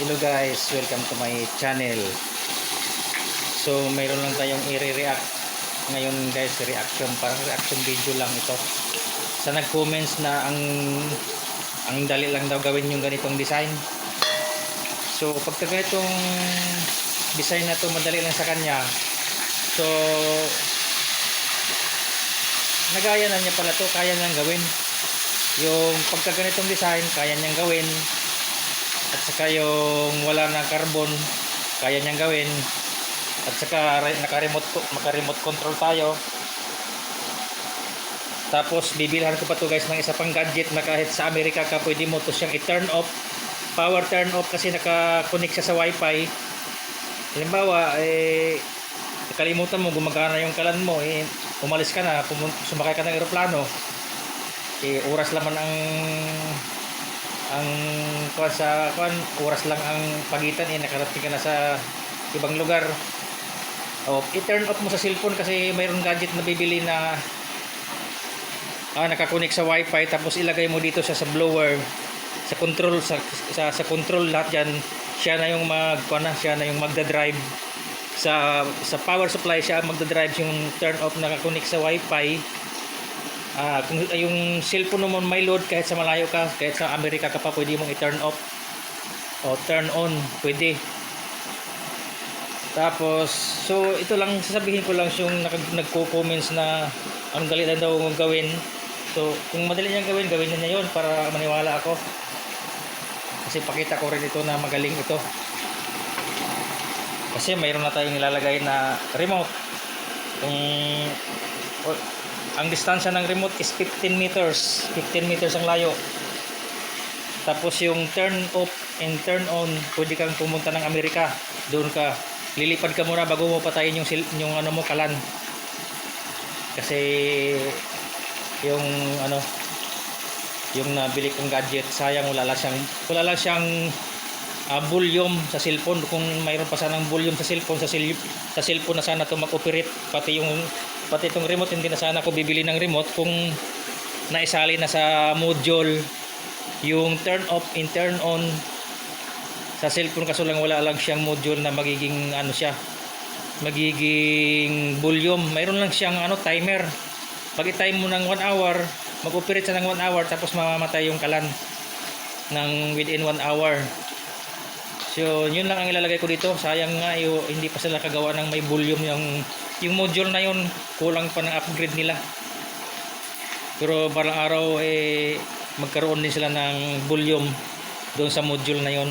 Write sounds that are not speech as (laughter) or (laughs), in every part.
Hello guys, welcome to my channel. So, mayroon lang tayong i-react ngayon guys, reaction, parang reaction video lang ito. Sa nag-comments na ang ang dali lang daw gawin yung ganitong design. So, pagka ganitong design na to madali lang sa kanya. So, nagaya na niya pala to, kaya niyang gawin. Yung pagka ganitong design, kaya niyang gawin at saka yung wala ng carbon kaya niyang gawin. At saka re- naka-remote, naka-remote control tayo. Tapos bibilhan ko pa to guys ng isa pang gadget na kahit sa Amerika ka pwede mo to siyang i-turn off. Power turn off kasi naka-connect siya sa wifi. Halimbawa eh nakalimutan mo gumagana yung kalan mo eh umalis ka na sumakay ka ng eroplano eh oras lamang ang ang kuwan sa kuwan oras lang ang pagitan eh nakarating ka na sa ibang lugar. O i-turn off mo sa cellphone kasi mayroong gadget na bibili na ah, nakakonek sa wifi tapos ilagay mo dito siya sa blower sa control sa, sa, sa control lahat yan. Siya na yung mag kuwan na, siya na yung magda-drive. Sa sa power supply siya magda-drive yung turn off nakakonek sa wifi Ah, kung yung cellphone mo may load kahit sa malayo ka, kahit sa Amerika ka pa pwede mong i-turn off o turn on, pwede. Tapos, so ito lang sasabihin ko lang yung nag- nagko-comments na ang dali lang daw gawin. So, kung madali niyang gawin, gawin na niya yun para maniwala ako. Kasi pakita ko rin ito na magaling ito. Kasi mayroon na tayong nilalagay na remote. Kung o- ang distansya ng remote is 15 meters. 15 meters ang layo. Tapos yung turn off and turn on pwede kang pumunta ng Amerika. Doon ka. Lilipad ka muna bago mo patayin yung, yung ano mo kalan. Kasi yung ano yung nabili kong gadget sayang wala lang siyang wala lang siyang ah, volume sa cellphone. Kung mayroon pa sanang volume sa cellphone sa, sil- sa cellphone na sana to mag-operate pati yung pati itong remote hindi na sana ako bibili ng remote kung naisali na sa module yung turn off and turn on. Sa cellphone kaso lang wala lang siyang module na magiging ano siya magiging volume. Mayroon lang siyang ano timer. Pag i-time mo ng 1 hour mag-operate siya ng 1 hour tapos mamamatay yung kalan ng within 1 hour. So, yun lang ang ilalagay ko dito. Sayang nga, yung, hindi pa sila kagawa ng may volume yung, yung module na yun. Kulang pa ng upgrade nila. Pero balang araw, eh, magkaroon din sila ng volume doon sa module na yun.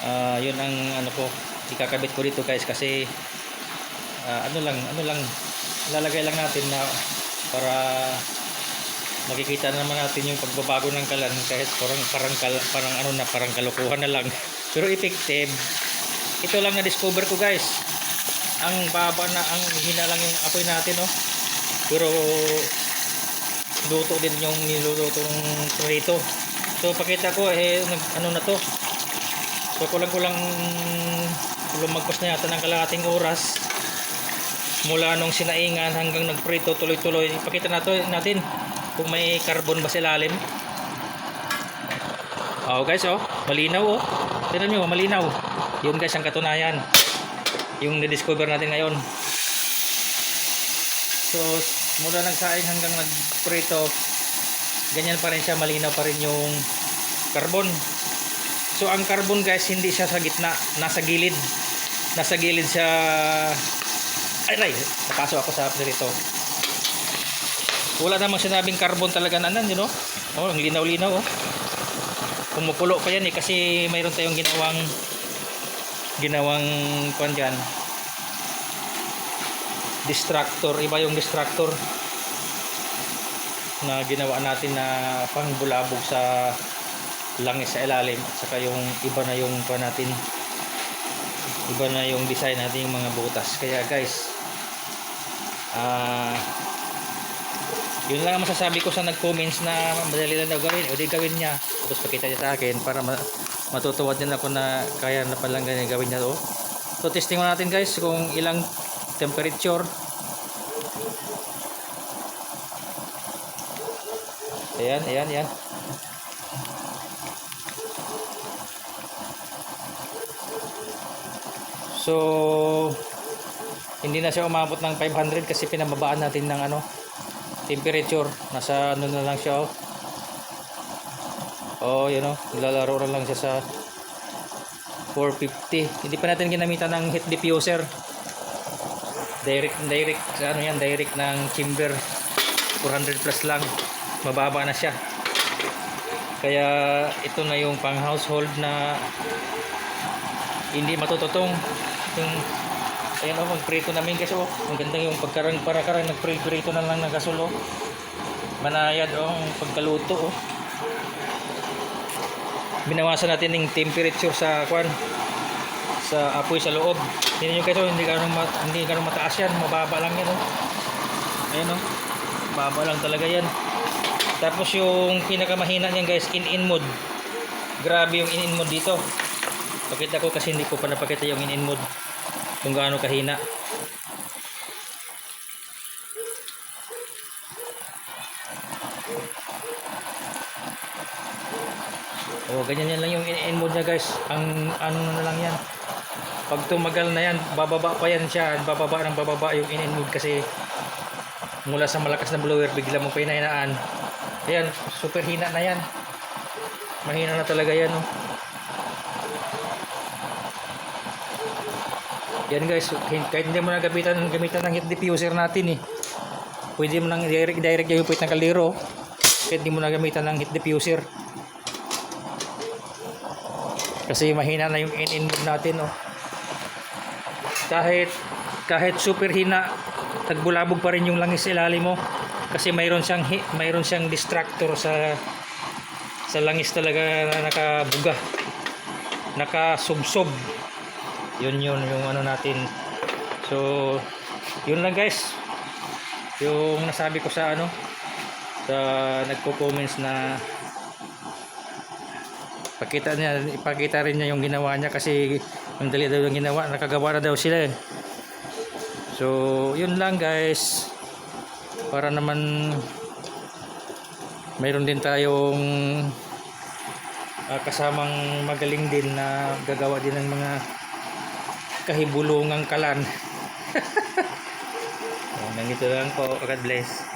Ah, yun ang ano ko, ikakabit ko dito guys kasi ah, ano lang, ano lang, lalagay lang natin na para makikita naman natin yung pagbabago ng kalan kahit parang parang kal- parang ano na parang kalokohan na lang (laughs) pero effective ito lang na discover ko guys ang baba na ang hina lang yung apoy natin no pero luto din yung niluluto ng prito. So pakita ko eh ano na to? So kulang kulang lumagpas na yata ng kalahating oras. Mula nung sinaingan hanggang nagprito tuloy-tuloy. Ipakita nato natin kung may carbon ba sa ilalim. Oh guys oh. Malinaw oh. Tignan nyo malinaw. Yun guys ang katunayan yung na-discover natin ngayon so mula nagsaing hanggang nagprito ganyan pa rin siya malinaw pa rin yung carbon so ang carbon guys hindi siya sa gitna nasa gilid nasa gilid siya ay ay napasok ako sa dito wala namang sinabing carbon talaga na nan, you know? Oh, ang linaw-linaw, oh. Kumukulo pa yan eh, kasi mayroon tayong ginawang ginawang kuan dyan. Distractor, iba yung distractor na ginawa natin na pangbulabog sa langis sa ilalim. At saka yung iba na yung kuan natin iba na yung design natin yung mga butas. Kaya guys ah yun lang ang masasabi ko sa nag-comments na madali lang daw gawin. O di gawin niya. Tapos pakita niya sa akin para ma matutuwa din ako na kaya na palang ganyan gawin niya to. So testing natin guys kung ilang temperature. Ayan, ayan, ayan. So hindi na siya umabot ng 500 kasi pinababaan natin ng ano temperature nasa ano na lang siya oh Oh, yun oh. Nilalaro na lang siya sa 450. Hindi pa natin ginamitan ng heat diffuser. Direct, direct, ano yan, direct ng chamber. 400 plus lang. Mababa na siya. Kaya ito na yung pang household na hindi matututong. Yung ayan oh, magprito namin kasi oh. Ang ganda yung pagkarang para karang nagprito na lang ng gasol oh. Manayad oh, ang pagkaluto oh. Binawasan natin ng temperature sa kwan sa apoy sa loob. Hindi nyo kayo, hindi ganun, hindi ganun mataas yan. Mababa lang yan. Oh. Ayan oh. Mababa lang talaga yan. Tapos yung pinakamahina niyan guys, in-in mode. Grabe yung in-in mode dito. Pakita ko kasi hindi ko pa napakita yung in-in mode. Kung gaano kahina. Oh, ganyan yan lang yung in-in mode niya guys. Ang ano na lang yan. Pag tumagal na yan, bababa pa yan siya. Bababa ng bababa yung in-in mode kasi mula sa malakas na blower bigla mo pa hinahinaan. Ayan, super hina na yan. Mahina na talaga yan oh. Yan guys, kahit hindi mo na gamitan, gamitan ng heat diffuser natin eh. Pwede mo nang direct, direct yung puwit ng kaliro. Kahit hindi mo na gamitan ng heat diffuser. Kasi mahina na yung in-in mode natin oh. Kahit kahit super hina, nagbulabog pa rin yung langis ilalim mo. Kasi mayroon siyang mayroon siyang distractor sa sa langis talaga na nakabuga. Nakasubsob. Yun yun yung ano natin. So, yun lang guys. Yung nasabi ko sa ano sa nagko-comments na pakita niya ipakita rin niya yung ginawa niya kasi ang dali daw yung ginawa nakagawa na daw sila eh. So yun lang guys. Para naman mayroon din tayong ah, kasamang magaling din na gagawa din ng mga kahibulungang kalan. (laughs) nandito lang po. God bless